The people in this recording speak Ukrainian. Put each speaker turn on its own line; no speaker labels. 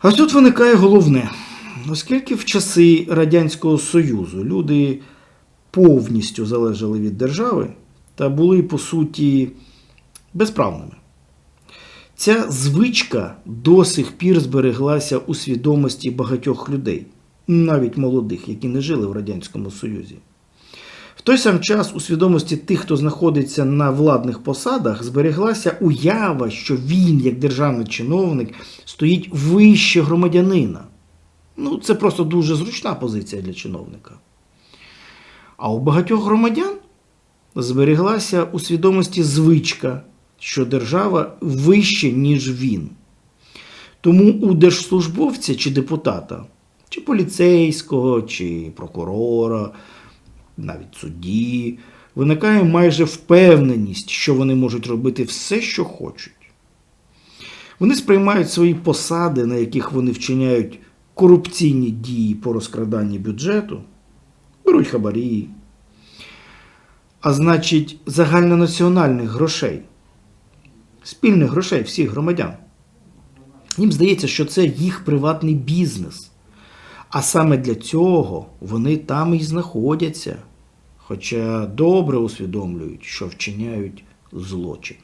А тут виникає головне. Оскільки в часи Радянського Союзу люди повністю залежали від держави та були, по суті, безправними. Ця звичка до сих пір збереглася у свідомості багатьох людей, навіть молодих, які не жили в Радянському Союзі. В той сам час у свідомості тих, хто знаходиться на владних посадах, збереглася уява, що він, як державний чиновник, стоїть вище громадянина. Ну, це просто дуже зручна позиція для чиновника. А у багатьох громадян збереглася у свідомості звичка, що держава вище, ніж він. Тому у держслужбовця чи депутата, чи поліцейського, чи прокурора, навіть судді, виникає майже впевненість, що вони можуть робити все, що хочуть. Вони сприймають свої посади, на яких вони вчиняють корупційні дії по розкраданні бюджету, беруть хабарі, а значить, загальнонаціональних грошей, спільних грошей всіх громадян. Їм здається, що це їх приватний бізнес. А саме для цього вони там і знаходяться, хоча добре усвідомлюють, що вчиняють злочин.